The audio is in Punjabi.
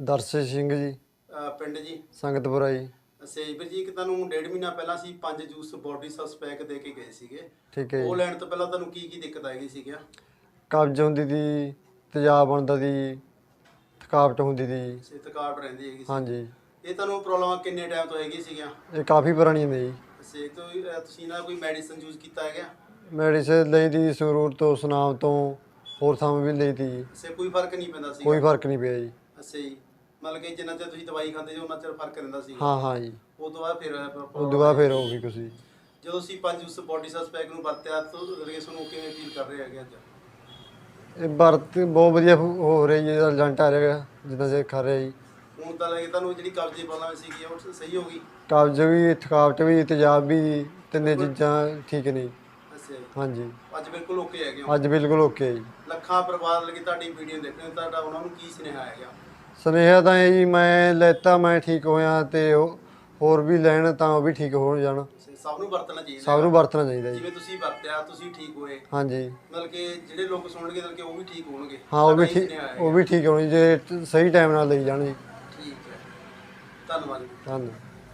ਦਰਸ਼ਨ ਸਿੰਘ ਜੀ। ਅਹ ਪਿੰਡ ਜੀ। ਸੰਗਤਪੁਰਾ ਜੀ। ਸੇਜਬਰ ਜੀ ਕਿ ਤੁਹਾਨੂੰ ਡੇਢ ਮਹੀਨਾ ਪਹਿਲਾਂ ਸੀ ਪੰਜ ਜੂਸ ਬੋਡੀ ਸਸਪੈਕ ਦੇ ਕੇ ਗਏ ਸੀਗੇ। ਠੀਕ ਹੈ ਉਹ ਜੀ ਲੈਣ ਤੋਂ ਪਹਿਲਾਂ ਤੁਹਾਨੂੰ ਕੀ ਕੀ ਦਿੱਕਤ ਆਏਗੀ ਸੀਗੀਆਂ ਕਬਜ਼ ਹੁੰਦੀ ਦੀ ਤੇਜ਼ਾਬ ਬਣਦਾ ਦੀ ਥਕਾਵਟ ਹੁੰਦੀ ਦੀ ਸੇ ਥਕਾਵਟ ਰਹਿੰਦੀ ਹੈਗੀ ਸੀ। ਹਾਂਜੀ। ਇਹ ਤੁਹਾਨੂੰ ਪ੍ਰੋਬਲਮ ਕਿੰਨੇ ਟਾਈਮ ਤੋਂ ਹੈਗੀ ਸੀਗੀਆਂ ਇਹ ਕਾਫੀ ਪੁਰਾਣੀ ਨੇ ਜੀ। ਸੇ ਤੋਂ ਅਹ ਤੁਸੀਂ ਨਾ ਕੋਈ ਮੈਡੀਸਨ ਯੂਜ਼ ਕੀਤਾ ਹੈਗਾ? ਮੈਡੀਸਿਨ ਲਈ ਦੀ ਸਰੂਰ ਤੋਂ ਸੁਨਾਮ ਤੋਂ ਹੋਰ ਥਾਂ ਵੀ ਲਈ ਤੀ ਜੀ ਸੇ ਕੋਈ ਫ਼ਰਕ ਨਹੀਂ ਪੈਂਦਾ ਸੀ ਕੋਈ ਫ਼ਰਕ ਨਹੀਂ ਪਿਆ ਜੀ। ਅੱਛਾ ਜੀ। ਮਤਲਬ ਕਿ ਜਿੰਨਾ ਚਿਰ ਤੁਸੀਂ ਦਵਾਈ ਖਾਂਦੇ ਸੀ ਉਹਨਾਂ ਚਿਰ ਫ਼ਰਕ ਰਹਿੰਦਾ ਸੀ। ਹਾਂ ਹਾਂ ਜੀ। ਉਸ ਤੋਂ ਬਾਅਦ ਫਿਰ ਉਸ ਤੋਂ ਬਾਅਦ ਫਿਰ ਹੋ ਗਈ ਕੁਛ ਜੀ ਜਦੋਂ ਅਸੀਂ ਪੰਜ ਜੂਸ ਬੋਡੀ ਸਸਪੈਕ ਨੂੰ ਵਰਤਿਆ ਤਾਂ ਤੁਹਾਨੂੰ ਕਿਵੇਂ ਫੀਲ ਕਰ ਰਹੇ ਹੈਗੇ ਅੱਜ? ਇਹ ਵਰਤ ਬਹੁਤ ਵਧੀਆ ਹੋ ਰਹੀ ਹੈ ਰਿਜ਼ਲਟ ਆ ਰਿਹਾ ਜਿੱਦਾਂ ਜੇ ਖਾ ਰਿਹਾ ਜੀ। ਹੁਣ ਤਾਂ ਲੱਗੇ ਤੁਹਾਨੂੰ ਜਿਹੜੀ ਕਬਜ਼ ਪ੍ਰੋਬਲਮ ਸੀਗੀ ਉਹ ਸਹੀ ਹੋ ਗਈ? ਕਬਜ਼ ਵੀ ਥਕਾਵਟ ਵੀ ਤੇਜ਼ਾਬ ਵੀ ਤਿੰਨੇ ਚੀਜ਼ਾਂ ਠੀਕ ਨੇ। ਹਾਂਜੀ। ਅੱਜ ਬਿਲਕੁਲ ਓਕੇ ਹੈਗੇ ਅੱਜ ਬਿਲਕੁਲ ਓਕੇ ਹੈ ਜੀ। ਲੱਖਾਂ ਪਰਿਵਾਰ ਲੱਗੇ ਤੁਹਾਡੀ ਵੀਡੀਓ ਦੇਖਣੇ ਤੁਹਾਡਾ ਉਹਨਾਂ ਨੂੰ ਕੀ ਸੁਨੇਹਾ ਹੈਗਾ? ਸੁਨੇਹਾ ਤਾਂ ਇਹ ਜੀ ਮੈਂ ਲੈਤਾ ਮੈਂ ਠੀਕ ਹੋਇਆ ਤੇ ਉਹ- ਹੋਰ ਵੀ ਲੈਣ ਤਾਂ ਉਹ ਵੀ ਠੀਕ ਹੋ ਜਾਣ। ਸਭ ਨੂੰ ਵਰਤਣਾ ਚਾਹੀਦਾ। ਸਭ ਨੂੰ ਵਰਤਣਾ ਚਾਹੀਦਾ ਜੀ। ਜਿਵੇਂ ਤੁਸੀਂ ਵਰਤਿਆ ਤੁਸੀਂ ਠੀਕ ਹੋਏ। ਹਾਂਜੀ। ਮਤਲਬ ਕਿ ਜਿਹੜੇ ਲੋਕ ਸੁਣਨਗੇ ਮਤਲਬ ਕਿ ਉਹ ਵੀ ਠੀਕ ਹੋਣਗੇ। ਹਾਂ ਉਹ ਵੀ ਠੀਕ। ਉਹ ਵੀ ਠੀਕ ਹੋਣੀ ਜੇ ਸਹੀ ਟਾਈਮ ਨਾਲ ਲਈ ਜਾਣ ਜੀ। ਠੀਕ ਹੈ। ਧੰਨਵਾਦ ਜੀ। ਧੰਨਵਾਦ।